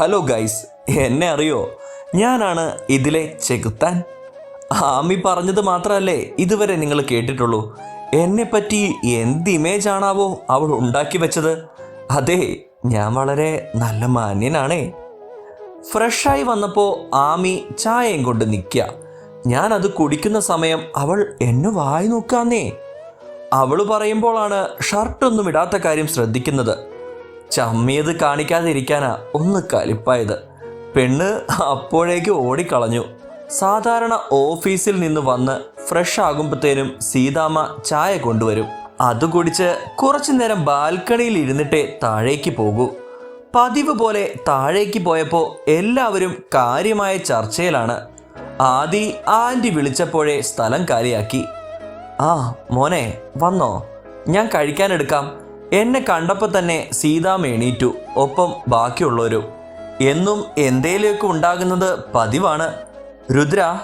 Hello guys എന്നെ അറിയോ? ഞാനാണ് ഇതിലെ ചെകുത്താൻ. ആമി പറഞ്ഞത് മാത്രമല്ലേ ഇതുവരെ നിങ്ങൾ കേട്ടിട്ടുള്ളൂ. എന്നെ പറ്റി എന്ത് ഇമേജ് ആണാവോ അവൾ ഉണ്ടാക്കി വെച്ചത്? അതെ ഞാൻ വളരെ നല്ല മാന്യനാണേ. ഫ്രഷായി വന്നപ്പോൾ ആമി ചായയും കൊണ്ട് നിൽക്കുക ഞാൻ അത് കുടിക്കുന്ന സമയം അവൾ എന്നെ വായി നോക്കാന്നേ. അവൾ പറയുമ്പോഴാണ് ഷർട്ടൊന്നും ഇടാത്ത കാര്യം ശ്രദ്ധിക്കുന്നത്. ചമ്മിയത് കാണിക്കാതിരിക്കാനാ ഒന്ന് കലിപ്പായത്. പെണ്ണ് അപ്പോഴേക്ക് ഓടിക്കളഞ്ഞു. സാധാരണ ഓഫീസിൽ നിന്ന് വന്ന് ഫ്രഷ് ആകുമ്പോഴത്തേനും സീതാമ്മ ചായ കൊണ്ടുവരും. അത് കുടിച്ച് കുറച്ചു നേരം ബാൽക്കണിയിൽ ഇരുന്നിട്ടേ താഴേക്ക് പോകൂ. പതിവ് പോലെ താഴേക്ക് പോയപ്പോൾ എല്ലാവരും കാര്യമായ ചർച്ചയിലാണ്. ആദി ആന്റി വിളിച്ചപ്പോഴേ സ്ഥലം കാലിയാക്കി. ആ മോനെ വന്നോ. ഞാൻ കഴിക്കാനെടുക്കാം എന്നെ കണ്ടപ്പോൾ തന്നെ സീതാമ്മ എണീറ്റു. ഒപ്പം ബാക്കിയുള്ളവരും. എന്നും എന്തേലുമൊക്കെ ഉണ്ടാകുന്നത് പതിവാണ്. രുദ്ര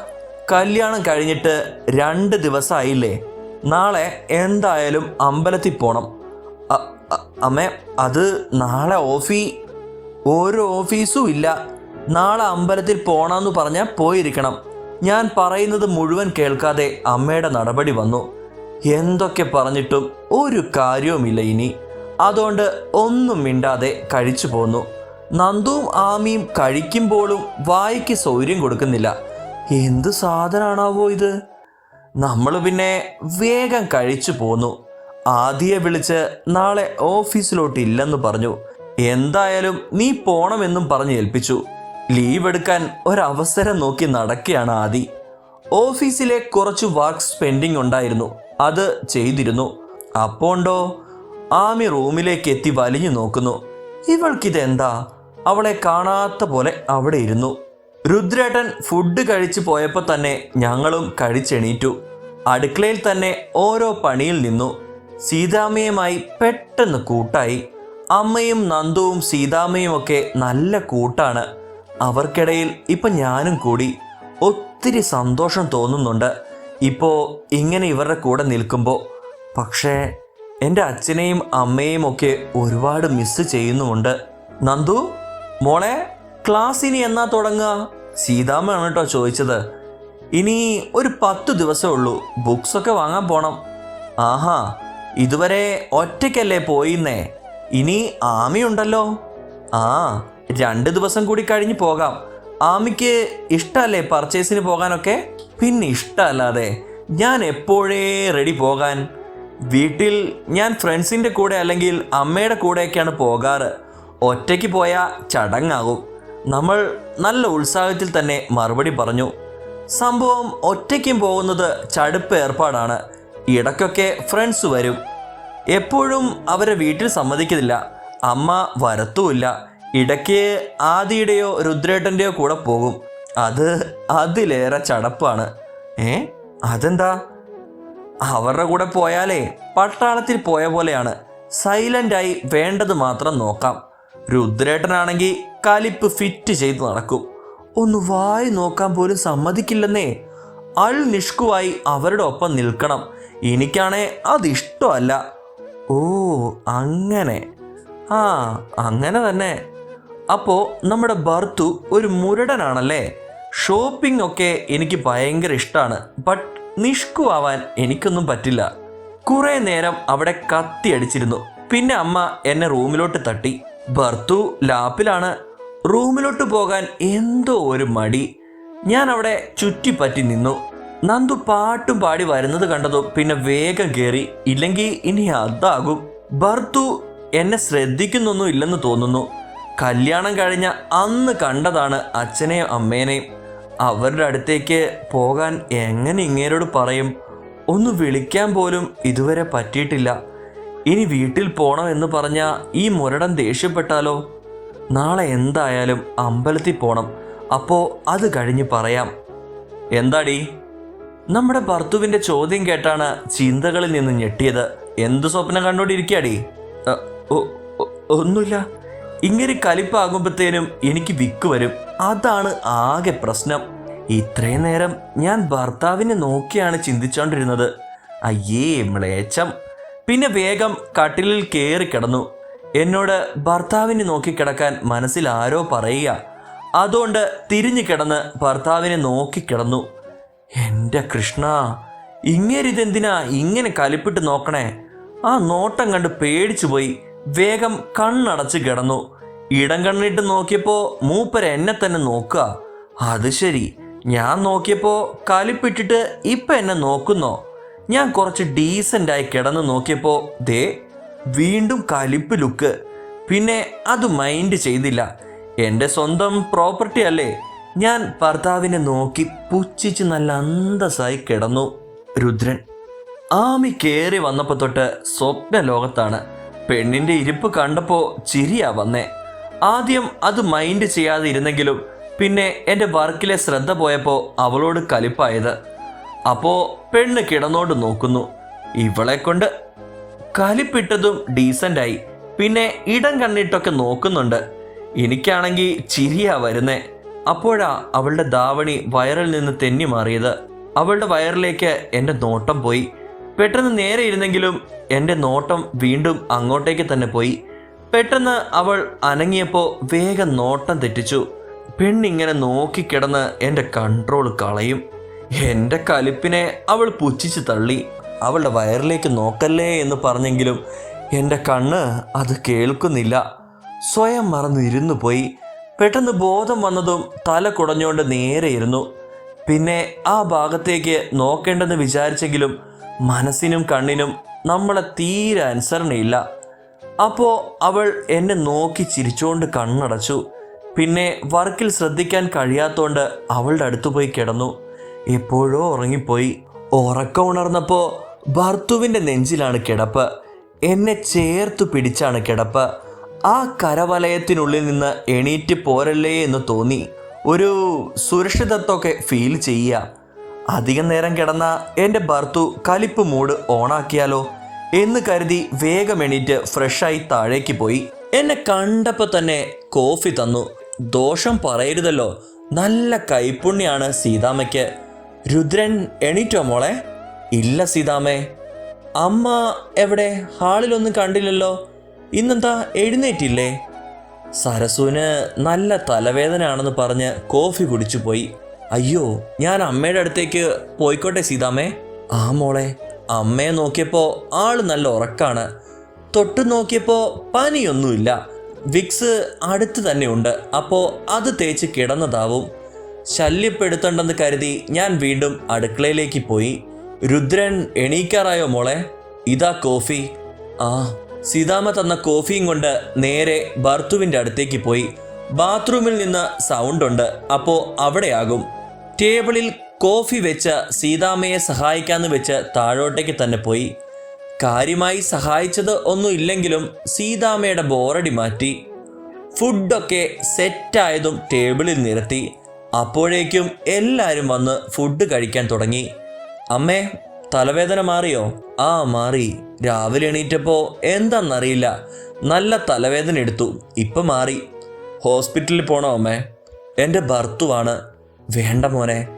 കല്യാണം കഴിഞ്ഞിട്ട് രണ്ട് ദിവസമായില്ലേ? നാളെ എന്തായാലും അമ്പലത്തിൽ അ- അമ്മേ അത് നാളെ ഓഫീ ഒരു ഓഫീസും ഇല്ല. നാളെ അമ്പലത്തിൽ പോണമെന്ന് പറഞ്ഞാൽ പോയിരിക്കണം. ഞാൻ പറയുന്നത് മുഴുവൻ കേൾക്കാതെ അമ്മയുടെ നടപടി വന്നു. എന്തൊക്കെ പറഞ്ഞിട്ടും ഒരു കാര്യവുമില്ല ഇനി. അതുകൊണ്ട് ഒന്നും മിണ്ടാതെ കഴിച്ചു പോന്നു. നന്ദുവും ആമിയും കഴിക്കുമ്പോഴും വായിക്ക് സൗര്യം കൊടുക്കുന്നില്ല. എന്ത് സാധനമാണാവോ ഇത്? നമ്മൾ പിന്നെ വേഗം കഴിച്ചു പോന്നു. ആദിയെ വിളിച്ച് നാളെ ഓഫീസിലോട്ട് ഇല്ലെന്ന് പറഞ്ഞു. എന്തായാലും നീ പോണമെന്നും പറഞ്ഞ് ഏൽപ്പിച്ചു. ലീവ് എടുക്കാൻ ഒരവസരം നോക്കി നടക്കുകയാണ് ആദി. ഓഫീസിലെ കുറച്ച് വർക്ക് സ്പെൻഡിങ് ഉണ്ടായിരുന്നു. അത് ചെയ്തിരുന്നു. അപ്പോണ്ടോ? ആമി റൂമിലേക്ക് എത്തി വലിഞ്ഞു നോക്കുന്നു. ഇവൾക്കിതെന്താ? അവളെ കാണാത്ത പോലെ അവിടെ ഇരുന്നു. രുദ്രേട്ടൻ ഫുഡ് കഴിച്ചു പോയപ്പോൾ തന്നെ ഞങ്ങളും കഴിച്ചെണീറ്റു. അടുക്കളയിൽ തന്നെ ഓരോ പണിയിൽ നിന്നു. സീതാമ്മയുമായി പെട്ടെന്ന് കൂട്ടായി. അമ്മയും നന്ദുവും സീതാമ്മയും ഒക്കെ നല്ല കൂട്ടാണ്. അവർക്കിടയിൽ ഇപ്പം ഞാനും കൂടി. ഒത്തിരി സന്തോഷം തോന്നുന്നുണ്ട്. ഇപ്പോൾ ഇങ്ങനെ ഇവരുടെ കൂടെ നിൽക്കുമ്പോൾ പക്ഷേ എന്റെ അച്ഛനെയും അമ്മയെയും ഒക്കെ ഒരുപാട് മിസ് ചെയ്യുന്നുമുണ്ട്. നന്ദു മോളെ ക്ലാസ് ഇനി എന്നാ തുടങ്ങുക? സീതാമ്മയാണ് കേട്ടോ ചോദിച്ചത്. ഇനി ഒരു പത്ത് ദിവസമേ ഉള്ളൂ. ബുക്സൊക്കെ വാങ്ങാൻ പോണം. ആഹാ ഇതുവരെ ഒറ്റയ്ക്കല്ലേ പോയിന്നേ? ഇനി ആമിയുണ്ടല്ലോ ആ രണ്ട് ദിവസം കൂടി കഴിഞ്ഞ് പോകാം. ആമിക്ക് ഇഷ്ടമല്ലേ പർച്ചേസിന് പോകാനൊക്കെ? പിന്നെ ഇഷ്ടമല്ലാതെ ഞാൻ എപ്പോഴേ റെഡി പോകാൻ? വീട്ടിൽ ഞാൻ ഫ്രണ്ട്സിന്റെ കൂടെ അല്ലെങ്കിൽ അമ്മയുടെ കൂടെയൊക്കെയാണ് പോകാറ്. ഒറ്റയ്ക്ക് പോയാൽ ചടങ്ങാകും. നമ്മൾ നല്ല ഉത്സാഹത്തിൽ തന്നെ മറുപടി പറഞ്ഞു. സംഭവം ഒറ്റയ്ക്കും പോകുന്നത് ചടുപ്പ് ഏർപ്പാടാണ്. ഇടയ്ക്കൊക്കെ ഫ്രണ്ട്സ് വരും. എപ്പോഴും അവരെ വീട്ടിൽ സമ്മതിക്കുന്നില്ല അമ്മ വരത്തുമില്ല. ഇടയ്ക്ക് ആദിയുടെയോ രുദ്രേട്ടന്റെയോ കൂടെ പോകും. അത് അതിലേറെ ചടപ്പാണ്. ഏ? അതെന്താ? അവരുടെ കൂടെ പോയാലേ പട്ടാളത്തിൽ പോയ പോലെയാണ്. സൈലന്റായി വേണ്ടത് മാത്രം നോക്കാം. രുദ്രേട്ടനാണെങ്കിൽ കലിപ്പ് ഫിറ്റ് ചെയ്ത് നടക്കും. ഒന്ന് വായി നോക്കാൻ പോലും സമ്മതിക്കില്ലെന്നേ. അൾ നിഷ്കുവായി അവരുടെ ഒപ്പം നിൽക്കണം. എനിക്കാണേ അതിഷ്ടമല്ല. ഓ അങ്ങനെ. ആ അങ്ങനെ തന്നെ. അപ്പോൾ നമ്മുടെ ഭർത്തു ഒരു മുരടനാണല്ലേ? ഷോപ്പിംഗ് ഒക്കെ എനിക്ക് ഭയങ്കര ഇഷ്ടമാണ് ബട്ട് നിഷ്കു ആവാൻ എനിക്കൊന്നും പറ്റില്ല. കുറേ നേരം അവിടെ കത്തി അടിച്ചിരുന്നു. പിന്നെ അമ്മ എന്നെ റൂമിലോട്ട് തട്ടി. ഭർത്തു ലാപ്പിലാണ്. റൂമിലോട്ട് പോകാൻ എന്തോ ഒരു മടി. ഞാൻ അവിടെ ചുറ്റിപ്പറ്റി നിന്നു. നന്ദു പാട്ടും പാടി വരുന്നത് കണ്ടതും പിന്നെ വേഗം കയറി ഇല്ലെങ്കിൽ ഇനി അതാകും. ഭർത്തു എന്നെ ശ്രദ്ധിക്കുന്നൊന്നും ഇല്ലെന്ന് തോന്നുന്നു. കല്യാണം കഴിഞ്ഞ അന്ന് കണ്ടതാണ് അച്ഛനെയും അമ്മേനെയും. അവരുടെ അടുത്തേക്ക് പോകാൻ എങ്ങനെ ഇങ്ങേരോട് പറയും? ഒന്ന് വിളിക്കാൻ പോലും ഇതുവരെ പറ്റിയിട്ടില്ല. ഇനി വീട്ടിൽ പോകണം എന്ന് പറഞ്ഞ ഈ മുരടൻ ദേഷ്യപ്പെട്ടാലോ? നാളെ എന്തായാലും അമ്പലത്തിൽ പോണം. അപ്പോൾ അത് കഴിഞ്ഞ് പറയാം. എന്താടി? നമ്മുടെ ഭർത്തുവിന്റെ ചോദ്യം കേട്ടാണ് ചിന്തകളിൽ നിന്ന് ഞെട്ടിയത്. എന്ത് സ്വപ്നം കണ്ടോണ്ടിരിക്കാടി ഒന്നുമില്ല. ഇങ്ങനെ കലിപ്പാകുമ്പോഴത്തേനും എനിക്ക് വിക്ക് വരും. അതാണ് ആകെ പ്രശ്നം. ഇത്രയും നേരം ഞാൻ ഭർത്താവിനെ നോക്കിയാണ് ചിന്തിച്ചോണ്ടിരുന്നത്. അയ്യേ മ്ലേച്ഛം. പിന്നെ വേഗം കട്ടിലിൽ കയറി കിടന്നു. എന്നോട് ഭർത്താവിനെ നോക്കിക്കിടക്കാൻ മനസ്സിൽ ആരോ പറയുക. അതുകൊണ്ട് തിരിഞ്ഞു കിടന്ന് ഭർത്താവിനെ നോക്കിക്കിടന്നു എന്റെ കൃഷ്ണ ഇങ്ങേരിതെന്തിനാ ഇങ്ങനെ കലിപ്പിട്ട് നോക്കണേ? ആ നോട്ടം കണ്ട് പേടിച്ചു പോയി വേഗം കണ്ണടച്ച് കിടന്നു. ഇടം കണ്ണിട്ട് നോക്കിയപ്പോൾ മൂപ്പര് എന്നെ തന്നെ നോക്കുക. അത് ശരി. ഞാൻ നോക്കിയപ്പോൾ കലിപ്പിട്ടിട്ട് ഇപ്പൊ എന്നെ നോക്കുന്നോ. ഞാൻ കുറച്ച് ഡീസന്റായി കിടന്ന് നോക്കിയപ്പോൾ ദേ വീണ്ടും കലിപ്പ് ലുക്ക്. പിന്നെ അത് മൈൻഡ് ചെയ്തില്ല. എന്റെ സ്വന്തം പ്രോപ്പർട്ടി അല്ലേ? ഞാൻ ഭർത്താവിനെ നോക്കി പുച്ഛിച്ച് നല്ല അന്തസ്സായി കിടന്നു. രുദ്രൻ. ആമി കയറി വന്നപ്പോൾ തൊട്ട് സ്വപ്ന ലോകത്താണ് പെണ്ണിന്റെ ഇരിപ്പ് കണ്ടപ്പോ ചിരിയാ വന്നേ. ആദ്യം അത് മൈൻഡ് ചെയ്യാതെ ഇരുന്നെങ്കിലും പിന്നെ എന്റെ വർക്കിലെ ശ്രദ്ധ പോയപ്പോൾ അവളോട് കലിപ്പായത്. അപ്പോ പെണ്ണ് കിടന്നോണ്ട് നോക്കുന്നു. ഇവളെ കൊണ്ട് കലിപ്പിട്ടതും ഡീസന്റായി പിന്നെ ഇടം കണ്ണിട്ടൊക്കെ നോക്കുന്നുണ്ട്. എനിക്കാണെങ്കിൽ ചിരിയാ വരുന്നേ. അപ്പോഴാ അവളുടെ ദാവണി വയറിൽ നിന്ന് തെന്നി മാറിയത്. അവളുടെ വയറിലേക്ക് എന്റെ നോട്ടം പോയി. പെട്ടെന്ന് നേരെ ഇരുന്നെങ്കിലും എന്റെ നോട്ടം വീണ്ടും അങ്ങോട്ടേക്ക് തന്നെ പോയി. പെട്ടെന്ന് അവൾ അനങ്ങിയപ്പോൾ വേഗം നോട്ടം തെറ്റിച്ചു. പെണ്ണിങ്ങനെ നോക്കിക്കിടന്ന് എന്റെ കൺട്രോൾ കളയും. എന്റെ കലിപ്പിനെ അവൾ പുച്ഛിച്ച് തള്ളി. അവളുടെ വയറിലേക്ക് നോക്കല്ലേ എന്ന് പറഞ്ഞെങ്കിലും എന്റെ കണ്ണ് അത് കേൾക്കുന്നില്ല. സ്വയം മറന്നു ഇരുന്നു പോയി. പെട്ടെന്ന് ബോധം വന്നതും തല കുടഞ്ഞുകൊണ്ട് നേരെ ഇരുന്നു. പിന്നെ ആ ഭാഗത്തേക്ക് നോക്കേണ്ടെന്ന് വിചാരിച്ചെങ്കിലും മനസ്സിനും കണ്ണിനും നമ്മളെ തീരെ അനുസരണയില്ല അപ്പോൾ അവൾ എന്നെ നോക്കി ചിരിച്ചുകൊണ്ട് കണ്ണടച്ചു. പിന്നെ വർക്കിൽ ശ്രദ്ധിക്കാൻ കഴിയാത്തോണ്ട് അവളുടെ അടുത്ത് പോയി കിടന്നു. എപ്പോഴോ ഉറങ്ങിപ്പോയി. ഉറക്കം ഉണർന്നപ്പോൾ ഭർത്തുവിന്റെ നെഞ്ചിലാണ് കിടപ്പ്. എന്നെ ചേർത്തു പിടിച്ചാണ് കിടപ്പ്. ആ കരവലയത്തിനുള്ളിൽ നിന്ന് എണീറ്റ് പോരല്ലേ എന്ന് തോന്നി. ഒരു സുരക്ഷിതത്വമൊക്കെ ഫീൽ ചെയ്യുക. അധികം നേരം കിടന്ന എന്റെ ഭർത്തു കലിപ്പ് മൂഡ് ഓണാക്കിയാലോ എന്ന് കരുതി വേഗം എണീറ്റ് ഫ്രഷായി താഴേക്ക് പോയി. എന്നെ കണ്ടപ്പോൾ തന്നെ കോഫി തന്നു. ദോഷം പറയരുതല്ലോ. നല്ല കൈപ്പുണ്യാണ് സീതാമ്മയ്ക്ക്. രുദ്രൻ എണീറ്റോ മോളെ? ഇല്ല സീതാമ്മേ. അമ്മ എവിടെ? ഹാളിലൊന്നും കണ്ടില്ലല്ലോ. ഇന്നെന്താ എഴുന്നേറ്റില്ലേ? സരസുവിന് നല്ല തലവേദനയാണെന്ന് പറഞ്ഞ് കോഫി കുടിച്ചു പോയി അയ്യോ ഞാൻ അമ്മയുടെ അടുത്തേക്ക് പോയിക്കോട്ടെ സീതാമ്മേ. ആ മോളെ അമ്മയെ നോക്കിയപ്പോൾ ആൾ നല്ല ഉറക്കാണ്. തൊട്ട് നോക്കിയപ്പോൾ പനിയൊന്നുമില്ല. വിക്സ് അടുത്ത് തന്നെ ഉണ്ട് അപ്പോ അത് തേച്ച് കിടന്നതാവും. ശല്യപ്പെടുത്തണ്ടെന്ന് കരുതി ഞാൻ വീണ്ടും അടുക്കളയിലേക്ക് പോയി. രുദ്രൻ എണീക്കാറായോ മോളെ? ഇതാ കോഫി. ആ സീതാമ്മ തന്ന കോഫിയും കൊണ്ട് നേരെ ഭർത്തുവിന്റെ അടുത്തേക്ക് പോയി. ബാത്റൂമിൽ നിന്ന് സൗണ്ട് ഉണ്ട് അപ്പോൾ അവിടെയാകും. ടേബിളിൽ കോഫി വെച്ച് സീതാമ്മയെ സഹായിക്കാന്ന് വെച്ച് താഴോട്ടേക്ക് തന്നെ പോയി. കാര്യമായി സഹായിച്ചത് ഒന്നുമില്ലെങ്കിലും സീതാമ്മയുടെ ബോറടി മാറ്റി. ഫുഡൊക്കെ സെറ്റായതും ടേബിളിൽ നിരത്തി. അപ്പോഴേക്കും എല്ലാവരും വന്ന് ഫുഡ് കഴിക്കാൻ തുടങ്ങി. അമ്മേ തലവേദന മാറിയോ? ആ മാറി. രാവിലെ എണീറ്റപ്പോൾ എന്താണെന്നറിയില്ല നല്ല തലവേദന എടുത്തു. ഇപ്പം മാറി. ഹോസ്പിറ്റലിൽ പോണോ അമ്മേ? എന്റെ ഭർത്തുവാണ്. വേണ്ട മോനെ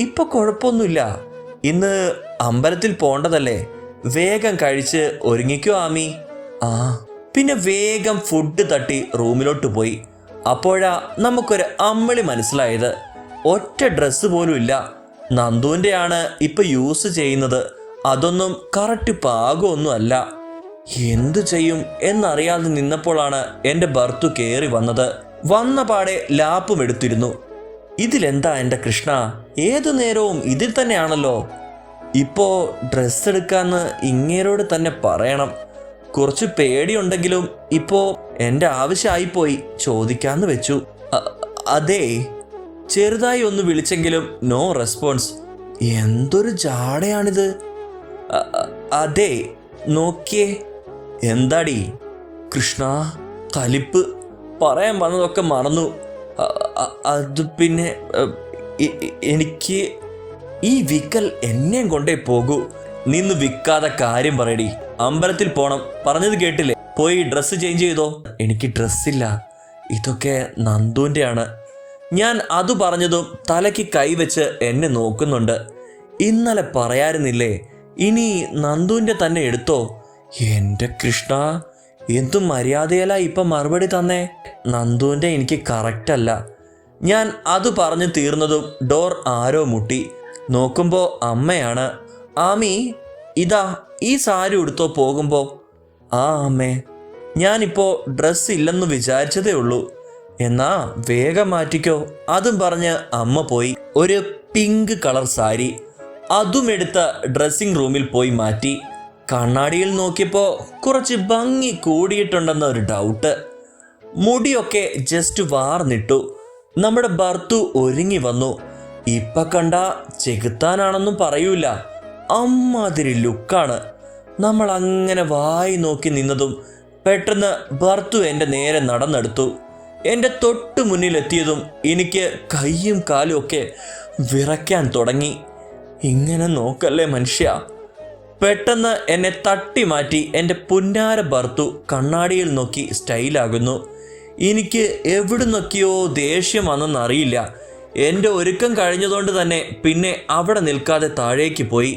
ഇപ്പൊ കുഴപ്പമൊന്നുമില്ല ഇന്ന് അമ്പലത്തിൽ പോണ്ടതല്ലേ? വേഗം കഴിച്ച് ഒരുങ്ങിക്കോ ആമി. ആ പിന്നെ വേഗം ഫുഡ് തട്ടി റൂമിലോട്ട് പോയി. അപ്പോഴാ നമുക്കൊരു അമ്മളി മനസ്സിലായത്. ഒറ്റ ഡ്രസ്സ് പോലും ഇല്ല. നന്ദുവിന്റെയാണ് ഇപ്പൊ യൂസ് ചെയ്യുന്നത്. അതൊന്നും കറക്റ്റ് പാകമൊന്നും അല്ല. എന്തു ചെയ്യും എന്നറിയാതെ നിന്നപ്പോഴാണ് എന്റെ ഭർത്തു കയറി വന്നത്. വന്ന പാടെ ലാപ്പും എടുത്തിരുന്നു. ഇതിലെന്താ എന്റെ കൃഷ്ണ? ഏതു നേരവും ഇതിൽ തന്നെയാണല്ലോ. ഇപ്പോൾ ഡ്രസ്സ് എടുക്കാമെന്ന് ഇങ്ങേരോട് തന്നെ പറയണം. കുറച്ച് പേടിയുണ്ടെങ്കിലും ഇപ്പോൾ എന്റെ ആവശ്യമായിപ്പോയി. ചോദിക്കാമെന്ന് വെച്ചു. അതേ. ചെറുതായി ഒന്ന് വിളിച്ചെങ്കിലും നോ റെസ്പോൺസ് എന്തൊരു ജാടയാണിത്. അതെ. നോക്കിയേ. എന്താടി? കൃഷ്ണ കലിപ്പ്. പറയാൻ വന്നതൊക്കെ മറന്നു. അത് പിന്നെ എനിക്ക് ഈ വിക്കൽ എന്നെയും കൊണ്ടേ പോകൂ. നിന്ന് വിൽക്കാതെ കാര്യം പറയടി. അമ്പലത്തിൽ പോണം. പറഞ്ഞത് കേട്ടില്ലേ? പോയി ഡ്രസ്സ് ചേഞ്ച് ചെയ്തോ? എനിക്ക് ഡ്രസ്സില്ല ഇതൊക്കെ നന്ദുവിന്റെയാണ്. ഞാൻ അത് പറഞ്ഞതും തലയ്ക്ക് കൈവച്ച് എന്നെ നോക്കുന്നുണ്ട്. ഇന്നലെ പറയാറുന്നില്ലേ? ഇനി നന്ദുവിന്റെ തന്നെ എടുത്തോ? എന്റെ കൃഷ്ണ എന്തും മര്യാദയല്ല ഇപ്പം മറുപടി തന്നേ? നന്ദുവിന്റെ എനിക്ക് കറക്റ്റ് അല്ല. ഞാൻ അത് പറഞ്ഞു തീർന്നതും ഡോർ ആരോ മുട്ടി. നോക്കുമ്പോൾ അമ്മയാണ്. ആമി ഇതാ ഈ സാരി ഉടുത്തോ പോകുമ്പോൾ ആ അമ്മേ. ഞാനിപ്പോൾ ഡ്രസ്സ് ഇല്ലെന്ന് വിചാരിച്ചതേ ഉള്ളൂ. എന്നാ വേഗം മാറ്റിക്കോ. അതും പറഞ്ഞ് അമ്മ പോയി. ഒരു പിങ്ക് കളർ സാരി. അതും എടുത്ത ഡ്രസ്സിംഗ് റൂമിൽ പോയി മാറ്റി. കണ്ണാടിയിൽ നോക്കിയപ്പോൾ കുറച്ച് ഭംഗി കൂടിയിട്ടുണ്ടെന്ന ഒരു ഡൗട്ട് മുടിയൊക്കെ ജസ്റ്റ് വാർന്നിട്ടു. നമ്മുടെ ഭർത്തു ഒരുങ്ങി വന്നു. ഇപ്പൊ കണ്ട ചെകുത്താനാണെന്നും പറയൂല. അമ്മാതിരി ലുക്കാണ്. നമ്മൾ അങ്ങനെ വായി നോക്കി നിന്നതും പെട്ടെന്ന് ഭർത്തു എന്റെ നേരെ നടന്നെടുത്തു. എന്റെ തൊട്ടു മുന്നിലെത്തിയതും എനിക്ക് കൈയും കാലും ഒക്കെ വിറയ്ക്കാൻ തുടങ്ങി. ഇങ്ങനെ നോക്കല്ലേ മനുഷ്യ? പെട്ടെന്ന് എന്നെ തട്ടി മാറ്റി എന്റെ പുന്നാര ഭർത്തു കണ്ണാടിയിൽ നോക്കി സ്റ്റൈലാകുന്നു. എനിക്ക് എവിടുന്നൊക്കെയോ ദേഷ്യം വന്നെന്നറിയില്ല എന്റെ ഒരുക്കം കഴിഞ്ഞതുകൊണ്ട് തന്നെ പിന്നെ അവിടെ നിൽക്കാതെ താഴേക്ക് പോയി.